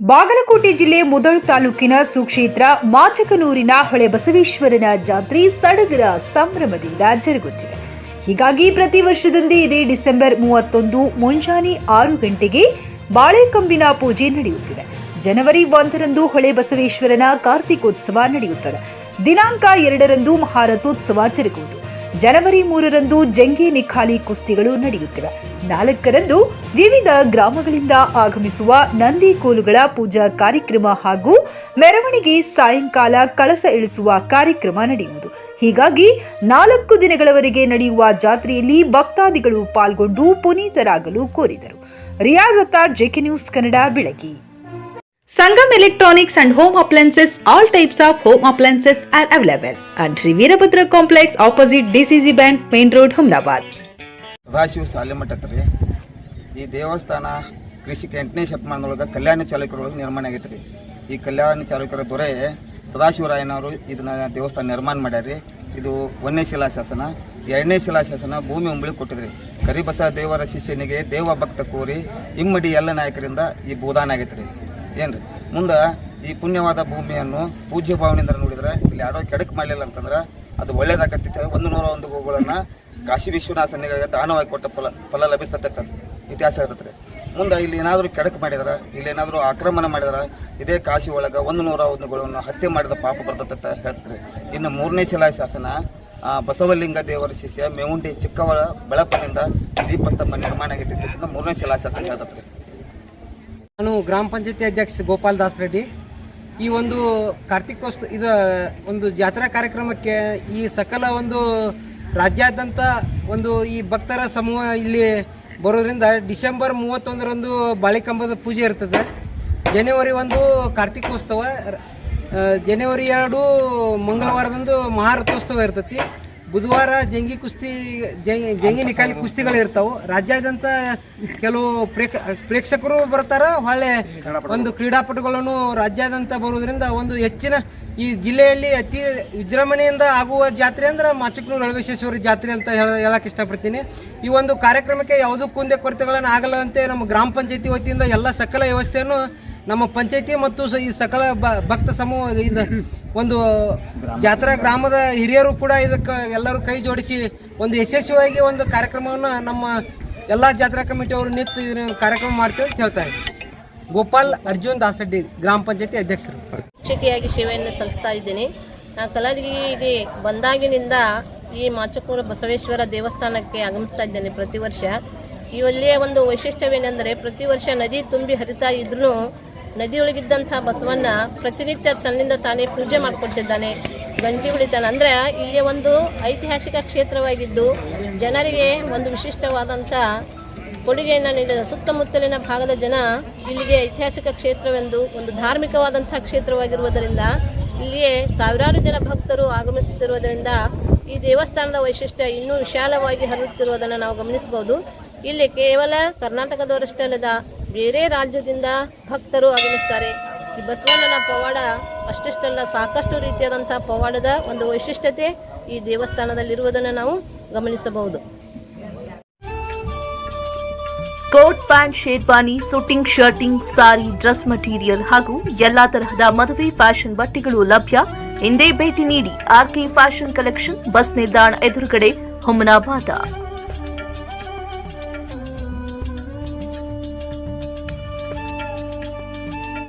ಬಾಗಲಕೋಟೆ ಜಿಲ್ಲೆ ಮುದಳ್ ತಾಲೂಕಿನ ಸುಕ್ಷೇತ್ರ ಮಾಚಕನೂರಿನ ಹೊಳೆ ಬಸವೇಶ್ವರನ ಜಾತ್ರೆ ಸಡಗರ ಸಂಭ್ರಮದಿಂದ ಜರುಗುತ್ತಿದೆ. ಹೀಗಾಗಿ ಪ್ರತಿ ವರ್ಷದಂತೆ ಇದೇ ಡಿಸೆಂಬರ್ ಮೂವತ್ತೊಂದು ಮುಂಜಾನೆ ಆರು ಗಂಟೆಗೆ ಬಾಳೆಕಂಬಿನ ಪೂಜೆ ನಡೆಯುತ್ತಿದೆ. ಜನವರಿ ಒಂದರಂದು ಹೊಳೆ ಬಸವೇಶ್ವರನ ಕಾರ್ತಿಕೋತ್ಸವ ನಡೆಯುತ್ತದೆ. ದಿನಾಂಕ ಎರಡರಂದು ಮಹಾರಥೋತ್ಸವ ಜರುಗುವುದು. ಜನವರಿ ಮೂರರಂದು ಜಂಗಿ ನಿಖಾಲಿ ಕುಸ್ತಿಗಳು ನಡೆಯುತ್ತಿವೆ. ನಾಲ್ಕರಂದು ವಿವಿಧ ಗ್ರಾಮಗಳಿಂದ ಆಗಮಿಸುವ ನಂದಿ ಕೋಲುಗಳ ಪೂಜಾ ಕಾರ್ಯಕ್ರಮ ಹಾಗೂ ಮೆರವಣಿಗೆ ಸಾಯಂಕಾಲ ಕಳಸ ಇಳಿಸುವ ಕಾರ್ಯಕ್ರಮ ನಡೆಯುವುದು. ಹೀಗಾಗಿ ನಾಲ್ಕು ದಿನಗಳವರೆಗೆ ನಡೆಯುವ ಜಾತ್ರೆಯಲ್ಲಿ ಭಕ್ತಾದಿಗಳು ಪಾಲ್ಗೊಂಡು ಪುನೀತರಾಗಲು ಕೋರಿದರು. Riyaz Attar, JK news Kannada, Belagi. Sangam Electronics and Home Appliances, all types of home appliances are available. at Sri Veerabhadra Complex opposite DCC Bank, Main Road, Humnabad. Sadashiv Salimath ಹತ್ರ ರೀ ಈ ದೇವಸ್ಥಾನ ಕೃಷಿಕ ಎಂಟನೇ ಶತಮಾನದೊಳಗೆ ಕಲ್ಯಾಣ ಚಾಲುಕ್ಯರೊಳಗೆ ನಿರ್ಮಾಣ ಆಗೈತೆ ರೀ ಈ ಕಲ್ಯಾಣ ಚಾಲುಕ್ಯರ ದೊರೆ ಸದಾಶಿವರಾಯನವರು ಇದನ್ನ ದೇವಸ್ಥಾನ ನಿರ್ಮಾಣ ಮಾಡ್ಯಾರ. ಇದು ಒಂದನೇ ಶಿಲಾಶಾಸನ ಎರಡನೇ ಶಿಲಾಶಾಸನ ಭೂಮಿ ಉಂಬಳಿ ಕೊಟ್ಟಿದ್ರಿ. ಕರಿಬಸ ದೇವರ ಶಿಷ್ಯನಿಗೆ ದೇವ ಭಕ್ತ ಕೋರಿ ಇಮ್ಮಡಿ ಎಲ್ಲ ನಾಯಕರಿಂದ ಈ ಭೂದಾನ ಆಗೈತೆ ರೀ ಏನ್ರಿ? ಮುಂದೆ ಈ ಪುಣ್ಯವಾದ ಭೂಮಿಯನ್ನು ಪೂಜ್ಯ ಭಾವನೆಯಿಂದ ನೋಡಿದ್ರೆ ಇಲ್ಲಿ ಯಾರೋ ಕೆಡಕ್ ಮಾಡಲಿಲ್ಲ ಅಂತಂದ್ರೆ ಅದು ಒಳ್ಳೇದಾಗತ್ತಿತ್ತು ಒಂದು ನೂರ ಒಂದು ಗೋಗಳನ್ನ ಕಾಶಿ ವಿಶ್ವನಾಥ ಸನ್ನಿಗಳಿಗೆ ದಾನವಾಗಿ ಕೊಟ್ಟ ಫಲ ಫಲ ಅಂತ ಇತಿಹಾಸ ಇರ್ತದೆ ಮುಂದೆ ಇಲ್ಲಿ ಏನಾದರೂ ಕೆಡಕ್ ಮಾಡಿದ್ರೆ, ಇಲ್ಲಿ ಏನಾದರೂ ಆಕ್ರಮಣ ಮಾಡಿದ್ರೆ, ಇದೇ ಕಾಶಿ ಒಳಗೆ ಒಂದು ನೂರ ಒಂದು ಹತ್ಯೆ ಮಾಡಿದ ಪಾಪ ಬರ್ತತ್ತ ಹೇಳ್ತಾರೆ ಇನ್ನು ಮೂರನೇ ಶಿಲಾಶಾಸನ ಬಸವಲಿಂಗ ದೇವರ ಶಿಷ್ಯ ಮೇವುಂಡಿ ಚಿಕ್ಕವರ ಬೆಳಪನಿಂದ ದೀಪಸ್ತಂಭ ನಿರ್ಮಾಣ ಆಗಿದ್ದ ಮೂರನೇ ಶಿಲಾಶಾಸನ ಹೇಳ್ತತ್ರಿ ನಾನು ಗ್ರಾಮ ಪಂಚಾಯತಿ ಅಧ್ಯಕ್ಷ ಗೋಪಾಲ್ ದಾಸ್ ರೆಡ್ಡಿ. ಈ ಒಂದು ಕಾರ್ತಿಕೋತ್ಸವ ಇದು ಒಂದು ಜಾತ್ರಾ ಕಾರ್ಯಕ್ರಮಕ್ಕೆ ಈ ಸಕಲ ಒಂದು ರಾಜ್ಯಾದ್ಯಂತ ಒಂದು ಈ ಭಕ್ತರ ಸಮೂಹ ಇಲ್ಲಿ ಬರೋದ್ರಿಂದ ಡಿಸೆಂಬರ್ ಮೂವತ್ತೊಂದರಂದು ಬಾಳಿಕಂಬದ ಪೂಜೆ ಇರ್ತದೆ. ಜನವರಿ ಒಂದು ಕಾರ್ತಿಕೋತ್ಸವ ಜನವರಿ ಎರಡು ಮಂಗಳವಾರದಂದು ಮಹಾರಥೋತ್ಸವ ಇರ್ತೈತಿ. ಬುಧವಾರ ಜಂಗಿ ಕುಸ್ತಿ, ಜಂಗಿ ನಿಕಾಲಿ ಕುಸ್ತಿಗಳು ಇರ್ತಾವೆ. ರಾಜ್ಯಾದ್ಯಂತ ಕೆಲವು ಪ್ರೇಕ್ಷ ಪ್ರೇಕ್ಷಕರು ಬರ್ತಾರ. ಹೊಳ್ಳೆ ಒಂದು ಕ್ರೀಡಾಪಟುಗಳನ್ನು ರಾಜ್ಯಾದ್ಯಂತ ಬರುವುದರಿಂದ ಒಂದು ಹೆಚ್ಚಿನ ಈ ಜಿಲ್ಲೆಯಲ್ಲಿ ಅತಿ ವಿಜೃಂಭಣೆಯಿಂದ ಆಗುವ ಜಾತ್ರೆ ಅಂದ್ರೆ ಮಾಚಕ್ನೂರು ರಳವೇಶ್ವರಿ ಜಾತ್ರೆ ಅಂತ ಹೇಳ ಹೇಳಕ್ಕೆ ಇಷ್ಟಪಡ್ತೀನಿ. ಈ ಒಂದು ಕಾರ್ಯಕ್ರಮಕ್ಕೆ ಯಾವುದೂ ಕುಂದೆ ಕೊರತೆಗಳನ್ನು ಆಗಲ್ಲದಂತೆ ನಮ್ಮ ಗ್ರಾಮ ಪಂಚಾಯತಿ ವತಿಯಿಂದ ಎಲ್ಲ ಸಕಲ ವ್ಯವಸ್ಥೆಯನ್ನು ನಮ್ಮ ಪಂಚಾಯತಿ ಮತ್ತು ಈ ಸಕಲ ಭಕ್ತ ಸಮೂಹ ಇದು ಒಂದು ಜಾತ್ರಾ ಗ್ರಾಮದ ಹಿರಿಯರು ಕೂಡ ಇದಕ್ಕೆ ಎಲ್ಲರೂ ಕೈ ಜೋಡಿಸಿ ಒಂದು ಯಶಸ್ವಿಯಾಗಿ ಒಂದು ಕಾರ್ಯಕ್ರಮವನ್ನು ನಮ್ಮ ಎಲ್ಲ ಜಾತ್ರಾ ಕಮಿಟಿಯವರು ನಿಂತು ಇದನ್ನ ಕಾರ್ಯಕ್ರಮ ಮಾಡ್ತೀವಿ ಅಂತ ಹೇಳ್ತಾ ಇದ್ದೀನಿ ಗೋಪಾಲ್ ಅರ್ಜುನ್ ದಾಸಡ್ಡಿ ಗ್ರಾಮ ಪಂಚಾಯತಿ ಅಧ್ಯಕ್ಷರು. ಶಿಕ್ಷಕಿಯಾಗಿ ಸೇವೆಯನ್ನು ಸಲ್ಲಿಸ್ತಾ ಇದ್ದೀನಿ. ಕಲಗಿಗೆ ಬಂದಾಗಿನಿಂದ ಈ ಮಾಚಕೂರು ಬಸವೇಶ್ವರ ದೇವಸ್ಥಾನಕ್ಕೆ ಆಗಮಿಸ್ತಾ ಇದ್ದೇನೆ ಪ್ರತಿ ವರ್ಷ. ಇವಲ್ಲಿಯ ಒಂದು ವೈಶಿಷ್ಟ್ಯವೇನೆಂದರೆ ಪ್ರತಿ ವರ್ಷ ನದಿ ತುಂಬಿ ಹರಿತಾ ಇದ್ರೂ ನದಿಯೊಳಗಿದ್ದಂಥ ಬಸವನ್ನ ಪ್ರತಿನಿತ್ಯ ತನ್ನಿಂದ ತಾನೇ ಪೂಜೆ ಮಾಡಿಕೊಟ್ಟಿದ್ದಾನೆ ಗಂಟಿ ಹೊಡಿತಾನೆ. ಅಂದರೆ ಇಲ್ಲಿ ಒಂದು ಐತಿಹಾಸಿಕ ಕ್ಷೇತ್ರವಾಗಿದ್ದು ಜನರಿಗೆ ಒಂದು ವಿಶಿಷ್ಟವಾದಂಥ ಕೊಡುಗೆಯನ್ನು ನೀಡಿದ ಸುತ್ತಮುತ್ತಲಿನ ಭಾಗದ ಜನ ಇಲ್ಲಿಗೆ ಐತಿಹಾಸಿಕ ಕ್ಷೇತ್ರವೆಂದು ಒಂದು ಧಾರ್ಮಿಕವಾದಂಥ ಕ್ಷೇತ್ರವಾಗಿರುವುದರಿಂದ ಇಲ್ಲಿಯೇ ಸಾವಿರಾರು ಜನ ಭಕ್ತರು ಆಗಮಿಸುತ್ತಿರುವುದರಿಂದ ಈ ದೇವಸ್ಥಾನದ ವೈಶಿಷ್ಟ್ಯ ಇನ್ನೂ ವಿಶಾಲವಾಗಿ ಹರಡುತ್ತಿರುವುದನ್ನು ನಾವು ಗಮನಿಸಬಹುದು. ಇಲ್ಲಿ ಕೇವಲ ಕರ್ನಾಟಕದವರಷ್ಟೇ ಅಲ್ಲದ ಬೇರೆ ರಾಜ್ಯದಿಂದ ಭಕ್ತರು ಆಗಮಿಸ್ತಾರೆ. ಈ ಬಸವಣ್ಣನ ಪವಾಡ ಅಷ್ಟಿಷ್ಟಲ್ಲ, ಸಾಕಷ್ಟು ರೀತಿಯಾದಂಥ ಪವಾಡದ ಒಂದು ವೈಶಿಷ್ಟ್ಯತೆ ಈ ದೇವಸ್ಥಾನದಲ್ಲಿರುವುದನ್ನು ನಾವು ಗಮನಿಸಬಹುದು. Coat pant, sherwani, suiting, shirting, sari, dress material ಹಾಗೂ ಎಲ್ಲಾ ತರಹದ ಮದುವೆ ಫ್ಯಾಷನ್ ಬಟ್ಟೆಗಳು ಲಭ್ಯ. ಹಿಂದೆ ಭೇಟಿ ನೀಡಿ ಆರ್ಕೆ ಫ್ಯಾಷನ್ ಕಲೆಕ್ಷನ್ ಬಸ್ ನಿಲ್ದಾಣ ಎದುರುಗಡೆ ಹುಮನಾಬಾದ.